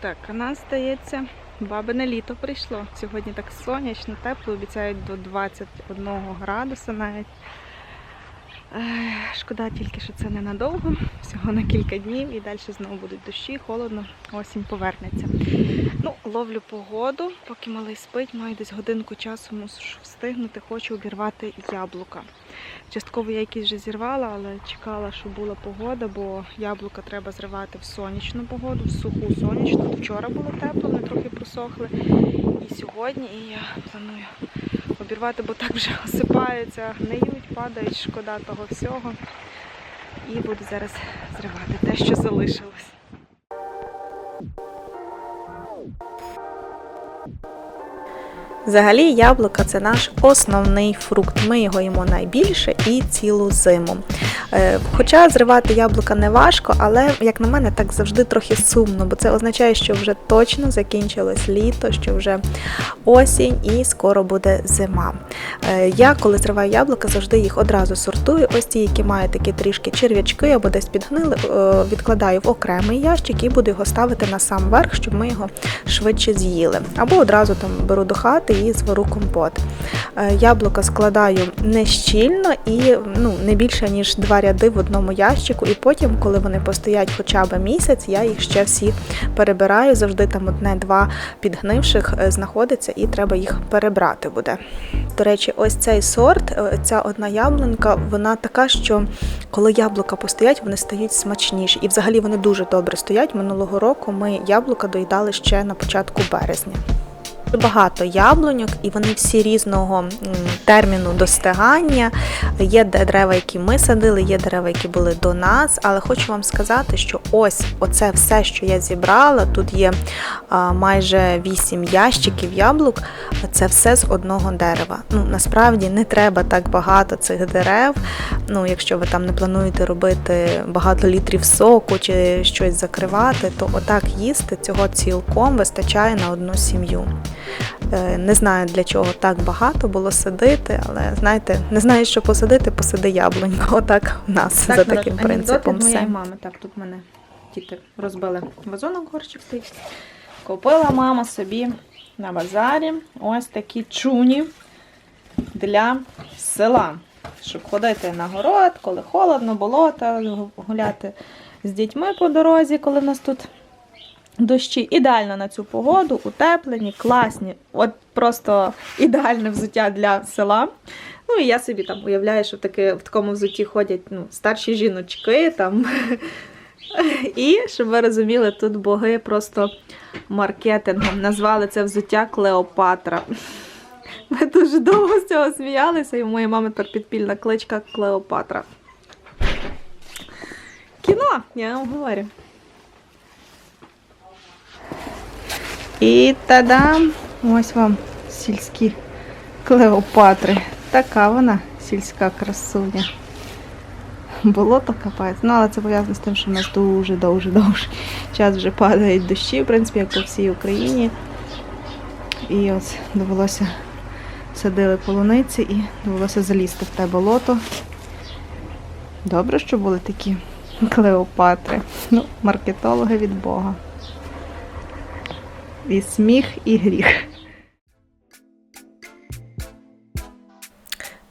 Так, у нас здається, бабине літо прийшло. Сьогодні так сонячно, тепло, обіцяють до 21 градуса навіть. Шкода тільки, що це ненадовго, всього на кілька днів і далі знову будуть дощі, холодно, осінь повернеться. Ну, ловлю погоду, поки малий спить, маю десь годинку часу мушу встигнути, хочу обірвати яблука. Частково я якісь вже зірвала, але чекала, щоб була погода, бо яблука треба зривати в сонячну погоду, в суху сонячну. Вчора було тепло, вони трохи просохли. І сьогодні і я планую обірвати, бо так вже осипаються, гниють, падають, шкода того всього. І буду зараз зривати те, що залишилось. Взагалі, яблука це наш основний фрукт. Ми його їмо найбільше і цілу зиму. Е, Хоча зривати яблука не важко, але, як на мене, так завжди трохи сумно, бо це означає, що вже точно закінчилось літо, що вже осінь і скоро буде зима. Е, Я, коли зриваю яблука, завжди їх одразу сортую. Ось ті, які мають такі трішки черв'ячки або десь підгнили, е, відкладаю в окремий ящик і буду його ставити на сам верх, щоб ми його швидше з'їли. Або одразу там беру до хати і звару компот. Е, Яблука складаю не щільно і ну, не більше ніж два ряди в одному ящику. І потім, коли вони постоять хоча б місяць, я їх ще всі перебираю. Завжди там одне-два підгнивших е, знаходиться, і треба їх перебрати буде. До речі, ось цей сорт, е, ця одна яблунька, вона така, що коли яблука постоять, вони стають смачніші. І взагалі вони дуже добре стоять. Минулого року ми яблука доїдали ще на початку березня. Багато яблуньок, і вони всі різного терміну достигання. Є дерева, які ми садили, є дерева, які були до нас. Але хочу вам сказати, що ось оце все, що я зібрала. Тут є майже 8 ящиків яблук. Це все з одного дерева. Ну насправді не треба так багато цих дерев. Ну, якщо ви там не плануєте робити багато літрів соку чи щось закривати, то отак їсти цього цілком вистачає на одну сім'ю. Е, Не знаю для чого так багато було садити, але знаєте, не знаєш, що посадити, посади яблуньку. Отак в нас за таким принципом. моєї мами. Так, тут мене діти розбили вазонок горщик стоїть. Купила мама собі на базарі ось такі чуні для села. Щоб ходити на город, коли холодно, болото, гуляти з дітьми по дорозі, коли в нас тут дощі. Ідеально на цю погоду, утеплені, класні. От просто ідеальне взуття для села. Ну і я собі там уявляю, що таки, в такому взутті ходять ну, старші жіночки там. І щоб ви розуміли, тут боги просто маркетингом назвали це взуття Клеопатра. Ми дуже довго з цього сміялися, і у моєї мами тепер підпільна кличка Клеопатра. Кіно, я вам говорю. І тадам! Ось вам сільські Клеопатри. Така вона сільська красуня. Болото капець. Ну, але це пов'язано з тим, що в нас дуже дуже довший час вже падають дощі, в принципі, як по всій Україні. І ось довелося садили полуниці і довелося залізти в те болото. Добре, що були такі Клеопатри. Ну, маркетологи від Бога. І сміх, і гріх.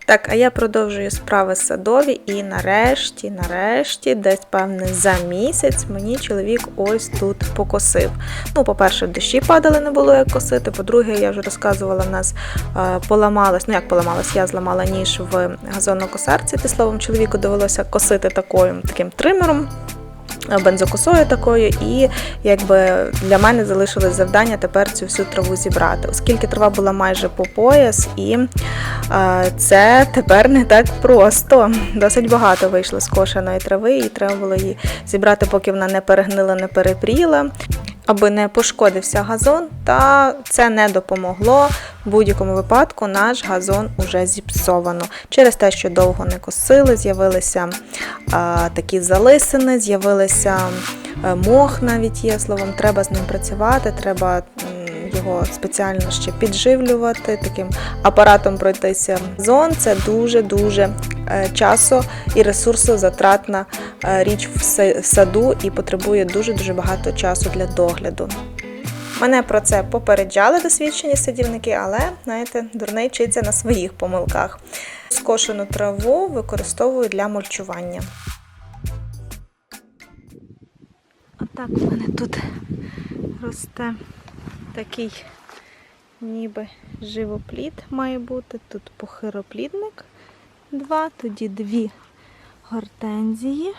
Так, а я продовжую справи садові, і нарешті, нарешті, десь певне за місяць мені чоловік ось тут покосив. Ну, по-перше, дощі падали, не було як косити. По-друге, я вже розказувала, в нас е, поламалась, ну як поламалась, я зламала ніж в газонокосарці. Ти словом, чоловіку довелося косити такою, таким тримером. Е, Бензокосою такою, і якби для мене залишилось завдання тепер цю всю траву зібрати, оскільки трава була майже по пояс, і е, це тепер не так просто. Досить багато вийшло скошеної трави, і треба було її зібрати, поки вона не перегнила, не перепріла, аби не пошкодився газон. Та це не допомогло. В будь-якому випадку наш газон уже зіпсовано. Через те, що довго не косили, з'явилися такі залисини, з'явилися е, мох навіть є. Словом, треба з ним працювати, треба його спеціально ще підживлювати, таким апаратом пройтися. Зон це дуже-дуже е, часо і ресурсозатратна річ в саду і потребує дуже-дуже багато часу для догляду. Мене про це попереджали досвідчені садівники, але, знаєте, дурний вчиться на своїх помилках. Скошену траву використовую для мульчування. Отак у мене тут росте такий ніби живоплід має бути. Тут похироплідник два, тоді дві гортензії.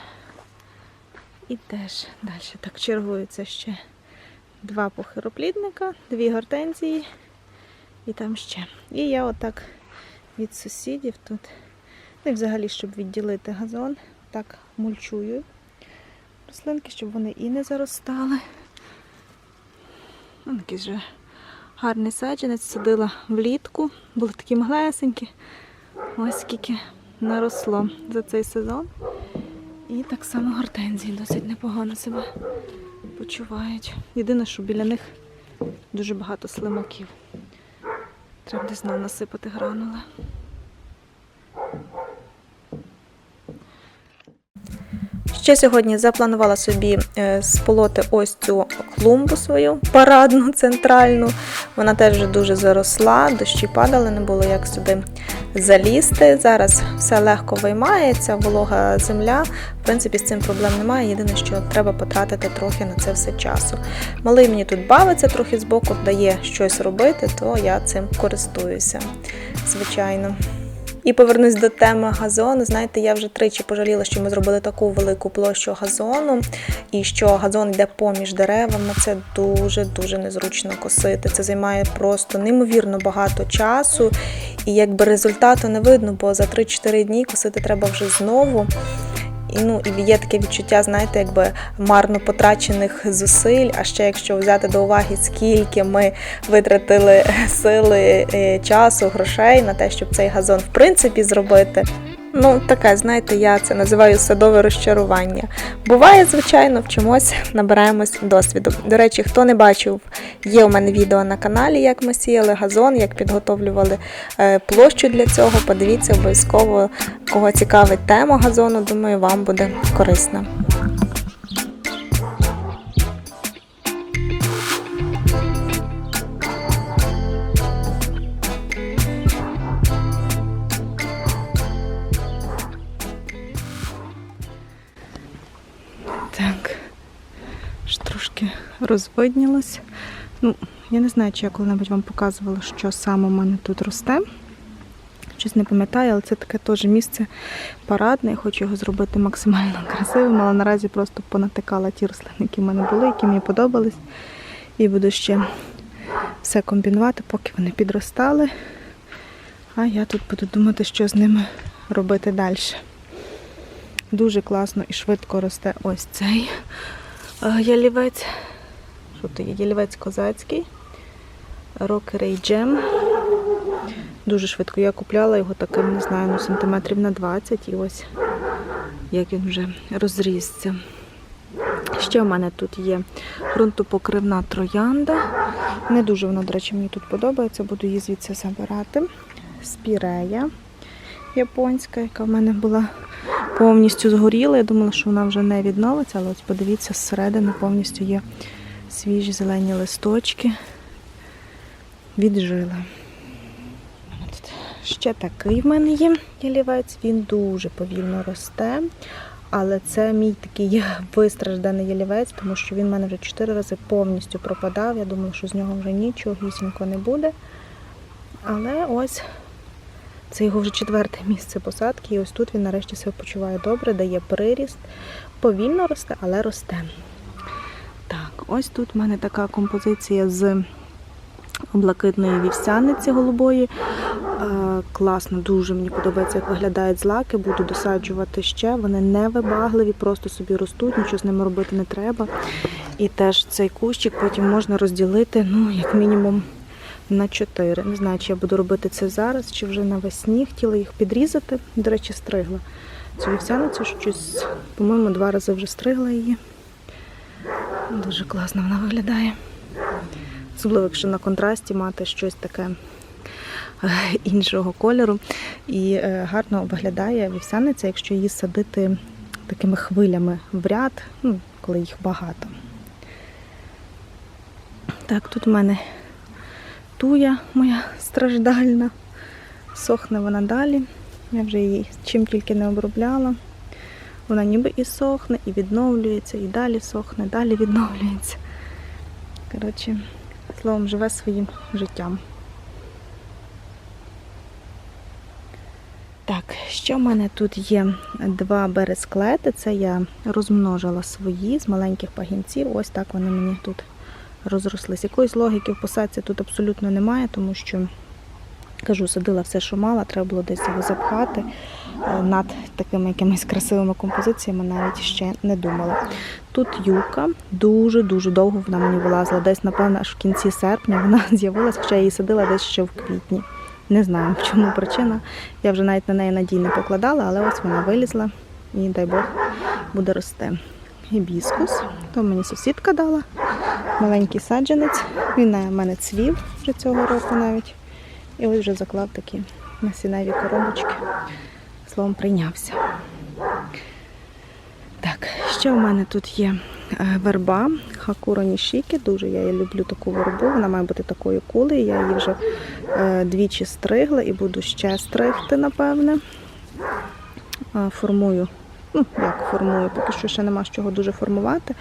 І теж далі так чергується ще два похироплідника, дві гортензії і там ще. І я отак від сусідів тут, ну і взагалі, щоб відділити газон, так мульчую рослинки, щоб вони і не заростали. Ну, такий вже гарний саджанець, садила влітку, були такі маглесенькі. Ось скільки наросло за цей сезон. І так само гортензії досить непогано себе почувають. Єдине, що біля них дуже багато слимаків. Треба десь знову насипати гранули. Ще сьогодні запланувала собі е, сполоти ось цю клумбу свою парадну, центральну. Вона теж вже дуже заросла, дощі падали, не було як сюди залізти. Зараз все легко виймається, волога земля. В принципі, з цим проблем немає. Єдине, що треба потратити трохи на це все часу. Малий мені тут бавиться трохи збоку, дає щось робити, то я цим користуюся, звичайно. І повернусь до теми газону. Знаєте, я вже тричі пожаліла, що ми зробили таку велику площу газону, і що газон йде поміж деревами. Це дуже дуже незручно косити. Це займає просто неймовірно багато часу. І якби результату не видно, бо за 3-4 дні косити треба вже знову. Ну, і є таке відчуття, знаєте, якби марно потрачених зусиль. А ще якщо взяти до уваги, скільки ми витратили сили, е, часу, грошей на те, щоб цей газон в принципі зробити. Ну, таке, знаєте, я це називаю садове розчарування. Буває, звичайно, вчимось, набираємось досвіду. До речі, хто не бачив, є у мене відео на каналі, як ми сіяли газон, як підготовлювали е, площу для цього. Подивіться обов'язково, кого цікавить тема газону. Думаю, вам буде корисно. Розвиднілось. Ну, я не знаю, чи я коли-небудь вам показувала, що саме у мене тут росте. Щось не пам'ятаю, але це таке теж місце парадне. Я хочу його зробити максимально красивим, але наразі просто понатикала ті рослини, які в мене були, які мені подобались. І буду ще все комбінувати, поки вони підростали. А я тут буду думати, що з ними робити далі. Дуже класно і швидко росте ось цей е, ялівець. Що є? Ялівець козацький. Рокерей джем. Дуже швидко. Я купляла його таким, не знаю, ну, сантиметрів на 20 і ось як він вже розрісся. Ще в мене тут є ґрунтопокривна троянда. Не дуже вона, до речі, мені тут подобається, буду її звідси забирати. Спірея японська, яка в мене була повністю згоріла. Я думала, що вона вже не відновиться, але ось подивіться, зсередини повністю є свіжі зелені листочки. Віджила. Ще такий в мене є ялівець, він дуже повільно росте. Але це мій такий вистражданий ялівець, тому що він в мене вже чотири рази повністю пропадав. Я думала, що з нього вже нічого гісінько не буде. Але ось це його вже четверте місце посадки, і ось тут він нарешті себе почуває добре, дає приріст. Повільно росте, але росте. Ось тут в мене така композиція з блакитної вівсяниці голубої. Е, Класно, дуже мені подобається, як виглядають злаки. Буду досаджувати ще. Вони не вибагливі, просто собі ростуть, нічого з ними робити не треба. І теж цей кущик потім можна розділити, ну, як мінімум, на 4. Не знаю, чи я буду робити це зараз, чи вже навесні. Хотіла їх підрізати. До речі, стригла цю вівсяницю, щось, по-моєму, два рази вже стригла її. Дуже класно вона виглядає. Особливо, якщо на контрасті мати щось таке е, іншого кольору. І е, гарно виглядає вівсяниця, якщо її садити такими хвилями в ряд, ну, коли їх багато. Так, тут в мене туя моя страждальна. Сохне вона далі. Я вже її чим тільки не обробляла. Вона ніби і сохне, і відновлюється, і далі сохне, далі відновлюється. Коротше, словом, живе своїм життям. Так, ще в мене тут є два бересклети. Це я розмножила свої з маленьких пагінців. Ось так вони мені тут розрослись. Якоїсь логіки в посадці тут абсолютно немає, тому що, кажу, садила все, що мала, треба було десь його запхати. Е, Над такими якимись красивими композиціями навіть ще не думала. Тут юка дуже-дуже довго вона мені вилазила. Десь, напевно, аж в кінці серпня вона з'явилась, хоча я її садила десь ще в квітні. Не знаю, в чому причина. Я вже навіть на неї надій не покладала, але ось вона вилізла і дай Бог буде рости. Гібіскус, то мені сусідка дала. Маленький саджанець. Він на мене цвів вже цього року навіть. І ось вже заклав такі насінневі коробочки. Словом, прийнявся. Так, ще у мене тут є е, верба Хакура Нішікі. Дуже я люблю таку вербу. Вона має бути такою кулею. Я її вже е, двічі стригла і буду ще стригти, напевне. Е, Формую, ну як формую, поки що ще нема з чого дуже формувати.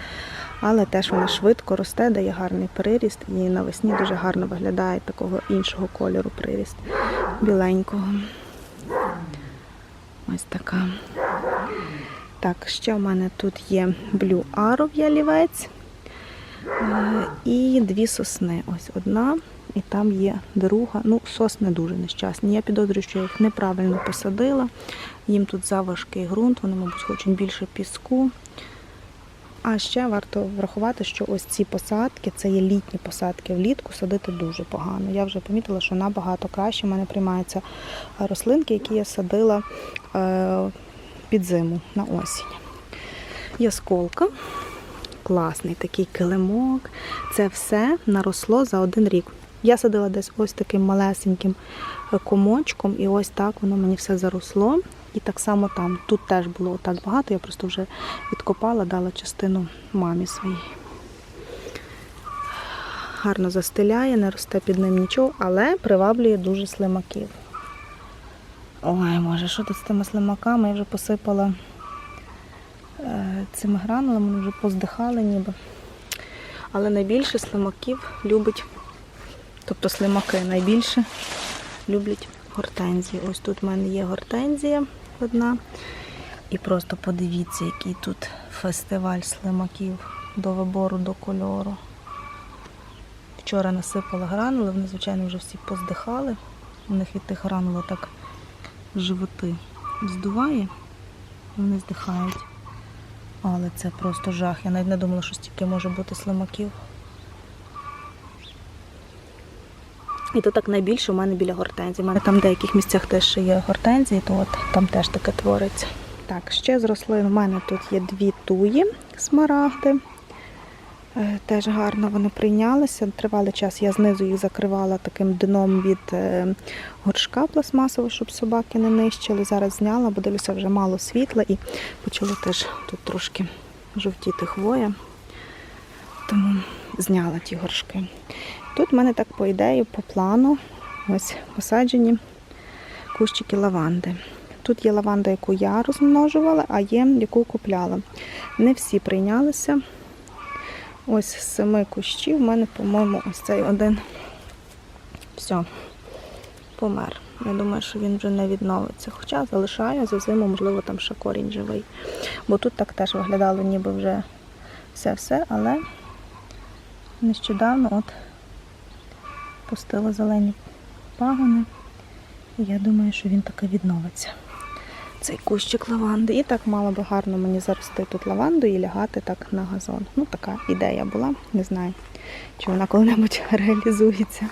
Але теж вона швидко росте, дає гарний приріст і навесні дуже гарно виглядає такого іншого кольору приріст біленького. Ось така. Так, ще в мене тут є Blue Arrow ялівець е, і дві сосни. Ось одна, і там є друга. Ну, сосни дуже нещасні. Я підозрюю, що я їх неправильно посадила. Їм тут заважкий ґрунт, вони, мабуть, хочуть більше піску. А ще варто врахувати, що ось ці посадки це є літні посадки. Влітку садити дуже погано. Я вже помітила, що набагато краще в мене приймаються е, рослинки, які я садила е, під зиму на осінь. Ясколка, класний такий килимок. Це все наросло за один рік. Я садила десь ось таким малесеньким е, комочком, і ось так воно мені все заросло. І так само там. Тут теж було так багато, я просто вже відкопала, дала частину мамі своїй. Гарно застеляє, не росте під ним нічого, але приваблює дуже слимаків. Ой, може, що тут з тими слимаками? Я вже посипала е, цими гранулами, вони вже поздихали ніби. Але найбільше слимаків любить, тобто слимаки найбільше люблять гортензії. Ось тут в мене є гортензія одна. І просто подивіться, який тут фестиваль слимаків до вибору, до кольору. Вчора насипала гранули, вони, звичайно, вже всі поздихали. У них від тих гранул так животи здуває, вони здихають. Але це просто жах. Я навіть не думала, що стільки може бути слимаків. І то так найбільше у мене біля гортензії. У мене там в деяких місцях теж є гортензії, то от там теж таке твориться. Так, ще з рослин у мене тут є дві туї смарагди. Е, Теж гарно вони прийнялися. Тривалий час я знизу їх закривала таким дном від е, горшка пластмасового, щоб собаки не нищили. Зараз зняла, бо дивлюся, вже мало світла і почало теж тут трошки жовтіти хвоя. Тому зняла ті горшки. Тут в мене так по ідеї, по плану, ось посаджені кущики лаванди. Тут є лаванда, яку я розмножувала, а є яку купляла. Не всі прийнялися. Ось з семи кущів в мене, по-моєму, ось цей один. Все, помер. Я думаю, що він вже не відновиться. Хоча залишаю за зиму, можливо, там ще корінь живий. Бо тут так теж виглядало, ніби вже все-все, але нещодавно от пустила зелені пагони. Я думаю, що він таки відновиться. Цей кущик лаванди. І так мало би гарно мені зарости тут лаванду і лягати так на газон. Ну, така ідея була. Не знаю, чи вона коли-небудь реалізується.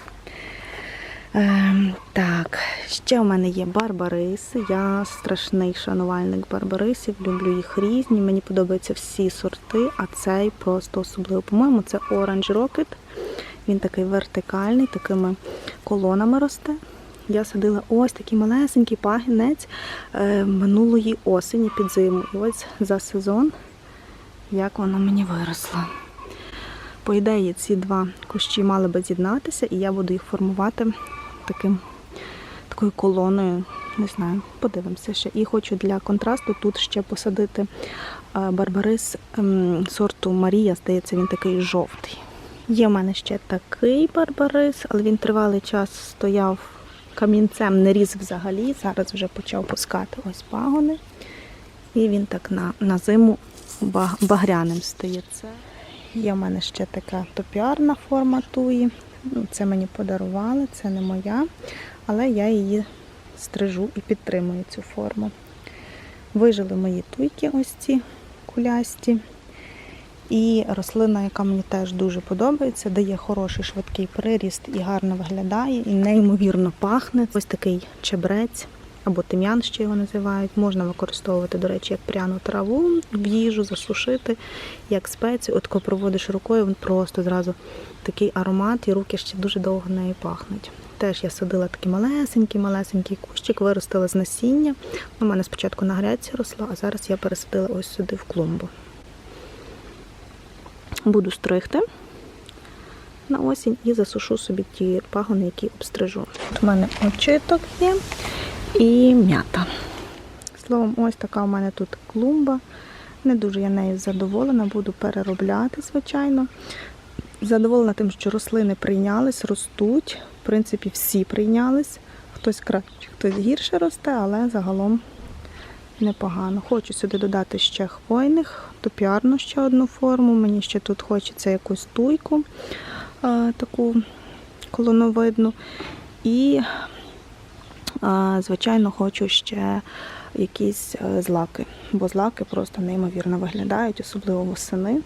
Ем, так, ще в мене є барбариси. Я страшний шанувальник барбарисів, люблю їх різні. Мені подобаються всі сорти, а цей просто особливо. По-моєму, це Orange Rocket. Він такий вертикальний, такими колонами росте. Я садила ось такий малесенький пагінець е, минулої осені під зиму. І ось за сезон, як воно мені виросло. По ідеї, ці два кущі мали би з'єднатися, і я буду їх формувати таким, такою колоною. Не знаю, подивимося ще. І хочу для контрасту тут ще посадити е, барбарис ем, сорту Марія, здається, він такий жовтий. Є в мене ще такий барбарис, але він тривалий час стояв камінцем, не ріс взагалі. Зараз вже почав пускати ось пагони. І він так на, на зиму багряним стає. Це є в мене ще така топіарна форма туї. Ну, Це мені подарували, це не моя, але я її стрижу і підтримую цю форму. Вижили мої туйки, ось ці кулясті. І рослина, яка мені теж дуже подобається, дає хороший швидкий приріст і гарно виглядає, і неймовірно пахне. Ось такий чебрець або тим'ян, ще його називають. Можна використовувати, до речі, як пряну траву в їжу, засушити, як спецію. От коли проводиш рукою, він просто зразу такий аромат, і руки ще дуже довго нею пахнуть. Теж я садила такий малесенький, малесенький кущик, виростила з насіння. У мене спочатку на грядці росла, а зараз я пересадила ось сюди в клумбу. Буду стригти на осінь і засушу собі ті пагони, які обстрижу. Тут у мене очиток є і м'ята. Словом, ось така у мене тут клумба. Не дуже я нею задоволена, буду переробляти, звичайно. Задоволена тим, що рослини прийнялись, ростуть. В принципі, всі прийнялись. Хтось краще, хтось гірше росте, але загалом непогано. Хочу сюди додати ще хвойних, топіарну ще одну форму. Мені ще тут хочеться якусь туйку, таку колоновидну. І, звичайно, хочу ще якісь е, злаки, бо злаки просто неймовірно виглядають, особливо восени.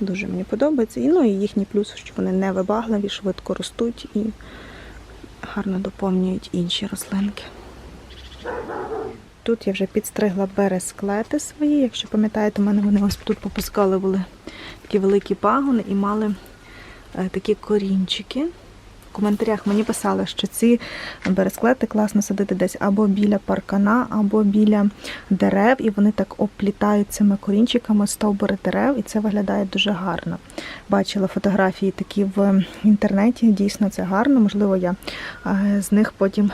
Дуже мені подобається. І ну і їхній плюс, що вони не вибагливі, швидко ростуть і гарно доповнюють інші рослинки. Тут я вже підстригла бересклети свої. Якщо пам'ятаєте, у мене вони ось тут попускали були такі великі пагони і мали е, такі корінчики. В коментарях мені писали, що ці бересклети класно садити десь або біля паркана, або біля дерев, і вони так оплітають цими корінчиками стовбури дерев, і це виглядає дуже гарно. Бачила фотографії такі в інтернеті, дійсно це гарно. Можливо, я е, з них потім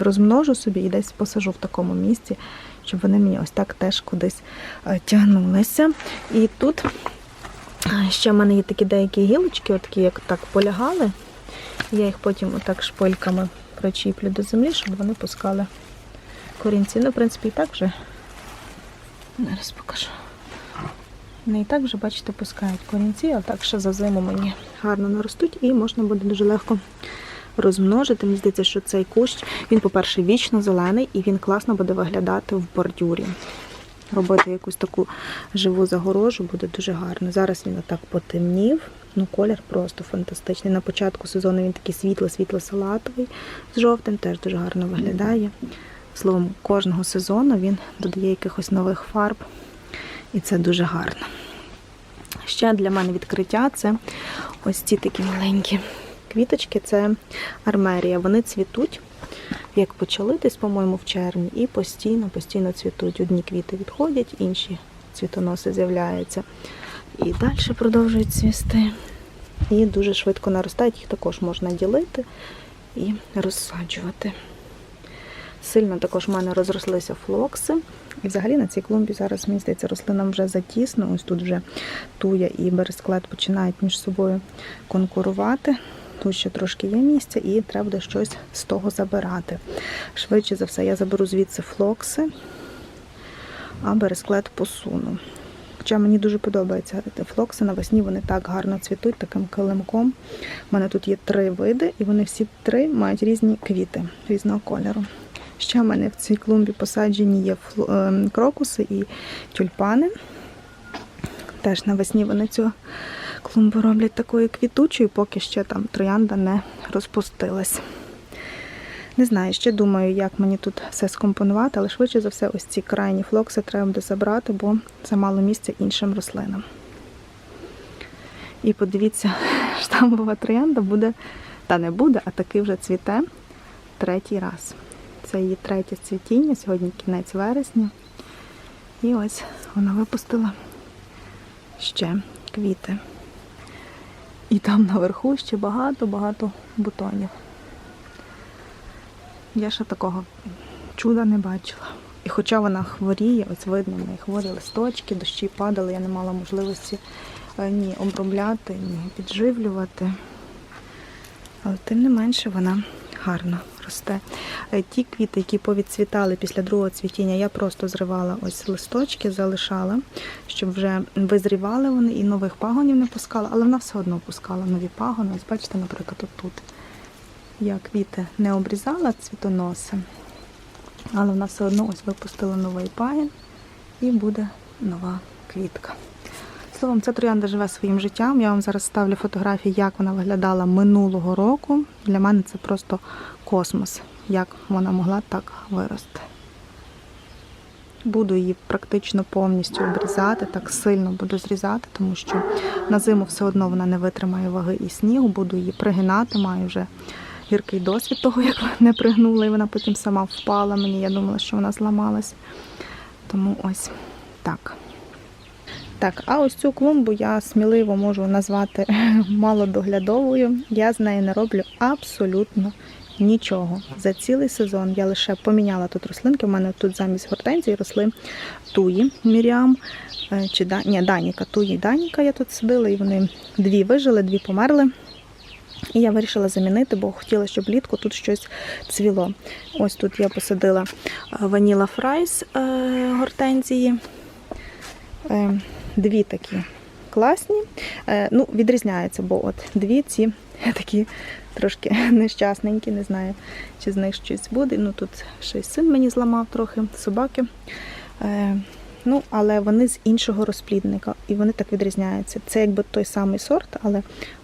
розмножу собі і десь посажу в такому місці, щоб вони мені ось так теж кудись е, тягнулися. І тут е, ще в мене є такі деякі гілочки, от такі як так полягали. Я їх потім отак шпильками причіплю до землі, щоб вони пускали корінці. Ну, в принципі, і так вже. Зараз покажу. Вони і так вже, бачите, пускають корінці, а так ще за зиму мені гарно наростуть і можна буде дуже легко розмножити. Мені здається, що цей кущ, він, по-перше, вічно зелений і він класно буде виглядати в бордюрі. Робити якусь таку живу загорожу буде дуже гарно. Зараз він отак потемнів. Ну, колір просто фантастичний. На початку сезону він такий світло-світло-салатовий з жовтим, теж дуже гарно виглядає. Словом, кожного сезону він додає якихось нових фарб, і це дуже гарно. Ще для мене відкриття це ось ці такі маленькі квіточки, це армерія. Вони цвітуть, як почали десь, по-моєму, в червні, і постійно, постійно цвітуть. Одні квіти відходять, інші цвітоноси з'являються. І далі продовжують цвісти. І дуже швидко наростають, їх також можна ділити і розсаджувати. Сильно також в мене розрослися флокси. І взагалі на цій клумбі зараз, мені здається, рослинам вже затісно. Ось тут вже туя і бересклет починають між собою конкурувати. Тут ще трошки є місця, і треба буде щось з того забирати. Швидше за все, я заберу звідси флокси, а бересклет посуну. Хоча мені дуже подобаються флокси навесні, вони так гарно цвітуть таким килимком. У мене тут є три види, і вони всі три мають різні квіти різного кольору. Ще в мене в цій клумбі посаджені є ем, крокуси і тюльпани. Теж навесні вони цю клумбу роблять такою квітучою, поки ще там троянда не розпустилась. Не знаю, ще думаю, як мені тут все скомпонувати, але швидше за все, ось ці крайні флокси треба буде забрати, бо замало місця іншим рослинам. І подивіться, штамбова троянда буде, та не буде, а таки вже цвіте третій раз. Це її третє цвітіння, сьогодні кінець вересня. І ось вона випустила ще квіти. І там наверху ще багато-багато бутонів. Я ще такого чуда не бачила. І хоча вона хворіє, ось видно, в неї хворі листочки, дощі падали, я не мала можливості е, ні обробляти, ні підживлювати. Але тим не менше вона гарно росте. Е, Ті квіти, які повідцвітали після другого цвітіння, я просто зривала ось листочки, залишала, щоб вже визрівали вони і нових пагонів не пускала, але вона все одно пускала нові пагони. Ось бачите, наприклад, тут. Я квіти не обрізала цвітоноси, але вона все одно ось випустила новий пагін і буде нова квітка. Словом, ця троянда живе своїм життям. Я вам зараз ставлю фотографії, як вона виглядала минулого року. Для мене це просто космос, як вона могла так вирости. Буду її практично повністю обрізати, так сильно буду зрізати, тому що на зиму все одно вона не витримає ваги і снігу, буду її пригинати, маю вже гіркий досвід того, як не пригнула, і вона потім сама впала мені. Я думала, що вона зламалась. Тому ось так. Так, а ось цю клумбу я сміливо можу назвати малодоглядовою. Я з нею не роблю абсолютно нічого. За цілий сезон я лише поміняла тут рослинки. У мене тут замість гортензії росли туї Міріам. е, Чи. Ні, Даніка, туї Даніка я тут садила, і вони дві вижили, дві померли. І я вирішила замінити, бо хотіла, щоб влітку тут щось цвіло. Ось тут я посадила е, ваніла фрайс е, гортензії. Е, Дві такі класні. Ну, відрізняються, бо от дві ці такі трошки нещасненькі, не знаю, чи з них щось буде. Ну тут ще й син мені зламав трохи собаки. Ну, але вони з іншого розплідника, і вони так відрізняються. Це якби той самий сорт, але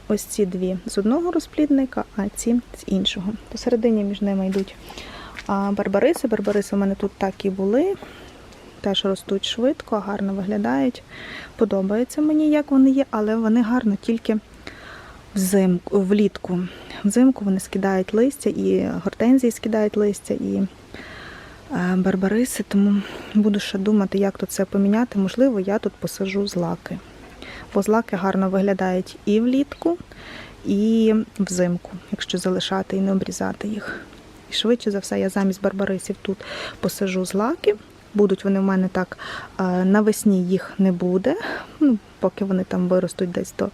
ось ці дві з одного розплідника, а ці з іншого. Посередині між ними йдуть барбариси. Барбариси у мене тут так і були. Теж ростуть швидко, гарно виглядають. Подобається мені, як вони є, але вони гарно тільки взимку, влітку. Взимку вони скидають листя, і гортензії скидають листя, і е, барбариси, тому буду ще думати, як тут це поміняти. Можливо, я тут посажу злаки. Бо злаки гарно виглядають і влітку, і взимку, якщо залишати і не обрізати їх. І швидше за все, я замість барбарисів тут посажу злаки. Будуть вони в мене так е, навесні їх не буде, ну, поки вони там виростуть десь до,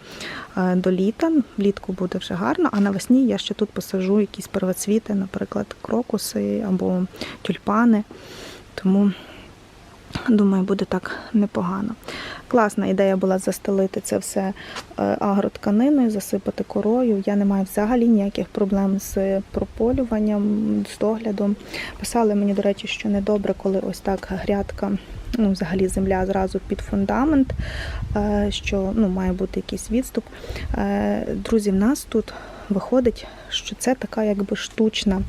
е, до літа. Влітку буде вже гарно, а навесні я ще тут посажу якісь первоцвіти, наприклад, крокуси або тюльпани. Тому Думаю, буде так непогано. Класна ідея була застелити це все е, агротканиною, засипати корою. Я не маю взагалі ніяких проблем з прополюванням, з доглядом. Писали мені, до речі, що недобре, коли ось так грядка, ну, взагалі земля зразу під фундамент, е, що ну, має бути якийсь відступ. Е, Друзі, в нас тут виходить, що це така якби штучна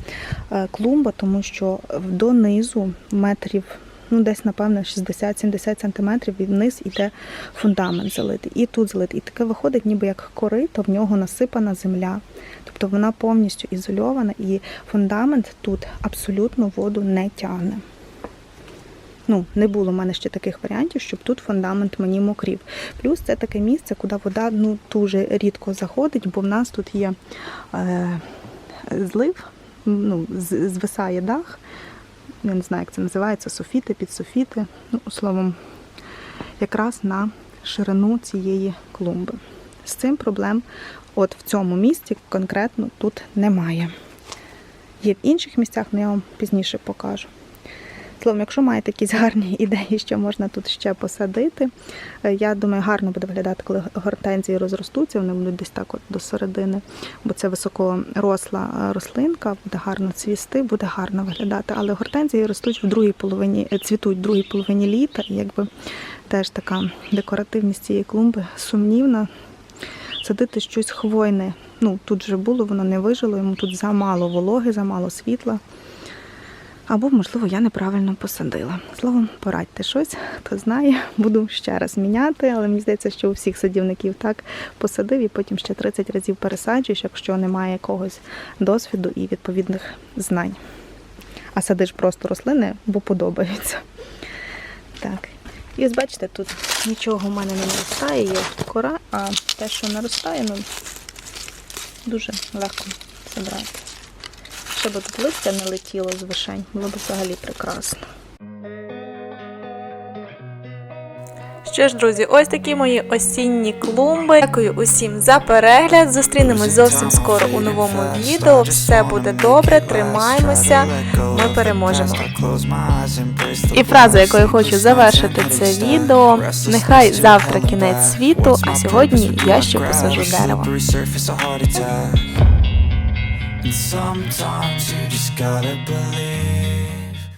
клумба, тому що донизу метрів ну десь, напевно, 60-70 сантиметрів і вниз іде фундамент залитий. І тут залитий. І таке виходить, ніби як корито, в нього насипана земля. Тобто вона повністю ізольована, і фундамент тут абсолютно воду не тягне. Ну, не було в мене ще таких варіантів, щоб тут фундамент мені мокрів. Плюс це таке місце, куди вода ну, дуже рідко заходить, бо в нас тут є е, злив, ну, звисає дах. Я не знаю, як це називається, софіти, підсофіти. Ну, словом, якраз на ширину цієї клумби. З цим проблем от в цьому місці конкретно тут немає. Є в інших місцях, але я вам пізніше покажу. Словом, якщо маєте якісь гарні ідеї, що можна тут ще посадити, е, я думаю, гарно буде виглядати, коли гортензії розростуться, вони будуть десь так от до середини, бо це високоросла е, рослинка, буде гарно цвісти, буде гарно виглядати. Але гортензії ростуть в другій половині, е, цвітуть в другій половині літа, і якби теж така декоративність цієї клумби сумнівна. Садити щось хвойне. Ну, тут вже було, воно не вижило, йому тут замало вологи, замало світла. Або, можливо, я неправильно посадила. Словом, порадьте щось, хто знає, буду ще раз міняти, але мені здається, що у всіх садівників так посадив і потім ще 30 разів пересаджуєш, якщо немає якогось досвіду і відповідних знань. А садиш просто рослини, бо подобаються. Так. І ось бачите, тут нічого в мене не наростає, є кора, а те, що наростає, ну дуже легко забрати. Щоб тут листя не летіло з вишень, було б взагалі прекрасно. Що ж, друзі, ось такі мої осінні клумби. Дякую усім за перегляд. Зустрінемось зовсім скоро у новому відео. Все буде добре, тримаємося, ми переможемо. І фраза, якою хочу завершити це відео: нехай завтра кінець світу, а сьогодні я ще посажу дерево. And sometimes you just gotta believe